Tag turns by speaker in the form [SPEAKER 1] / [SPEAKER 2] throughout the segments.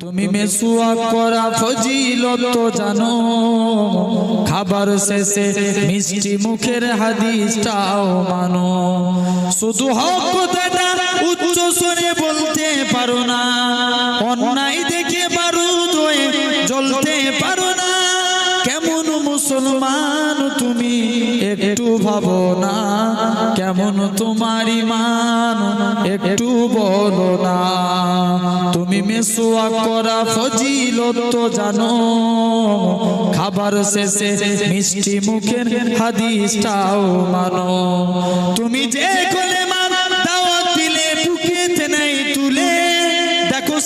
[SPEAKER 1] তুমি মেসুয়া করা ফজিলত জানো। খাবার শেষে মিষ্টি মুখের হাদিসটাও মানো। শুধু হক কথাটা উচ্চ স্বরে বলতে পারো না। অন্যায় দেখে বারুদ হয়ে জ্বলতে পারো না। কেমন মুসলমান তুমি একটু ভাবো না। কেমন তোমার ইমান একটু বলো না। তুমি মেসুয়া করা ফজিলত তো জানো। খাবার শেষে মিষ্টি মুখের হাদিসটাও মানো। তুমি যে কোলে মার দাওয়াত দিলে বুকেতে নেই তুলে। দেখো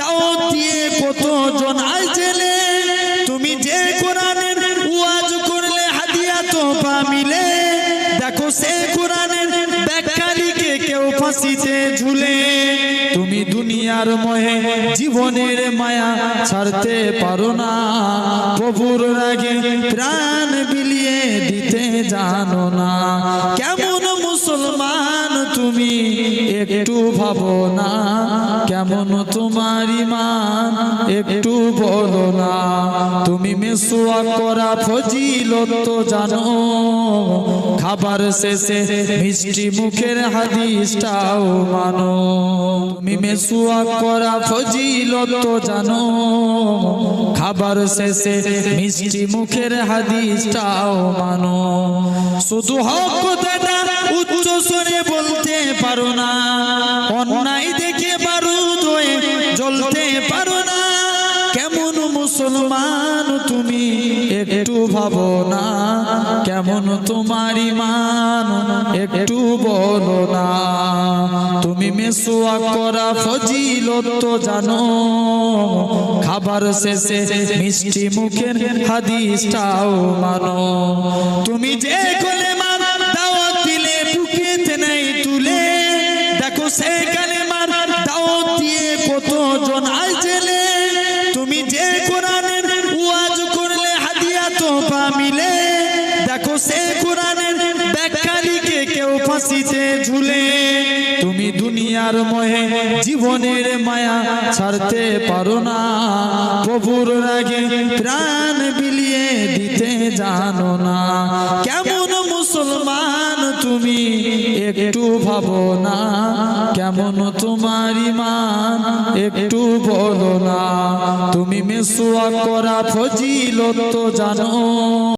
[SPEAKER 1] দাওয়াত দিয়ে কতজন আজ জেলে। তুমি যে কোরআনের ওয়াজ করলে হাদিয়া তো পা মিলে। দেখো সে কোরআনের ব্যাখ্যা লিখে কেউ ফাঁসিতে ঝুলে। তুমি দুনিয়ার মহে জীবনের মায়া ছাড়তে পারো না। প্রভুর রাগে প্রাণ বিলিয়ে দিতে জানো না। কেমন মুসলমান তুমি একটু ভাবো না, কেমন তোমার ইমান? একটু বলো না, তুমি মেসুয়া করা ফজিলত তো জানো। খাবার শেষে মিষ্টি মুখের হাদিসটাও মানো। তুমি মেসুয়া করা ফজিলত তো জানো। খাবার শেষে মিষ্টি মুখের হাদিসটাও মানো। শুধু হক কথাটা উচ্চ স্বরে বলতে পারো না। অন্যায় দেখে বারুদ হয়ে জ্বলতে পারো না। কেমন মুসলমান তুমি একটু ভাবো না। কেমন তোমার ইমান একটু বলো না। তুমি মেসুয়া করা ফজিলত তো জানো। খাবার শেষে মিষ্টি মুখের হাদিসটাও মানো। তুমি যে কোলে মার ফাঁসিতে ঝুলে তুমি দুনিয়ার মহে জীবনের মায়া ছাড়তে পারো না। প্রভুর রাগে প্রাণ বিলিয়ে দিতে জানো না। কেমন মুসলমান তুমি একটু ভাবো না। কেমন তোমার ইমান একটু বলো না। তুমি মেসুয়া করা ফজিলত জানো।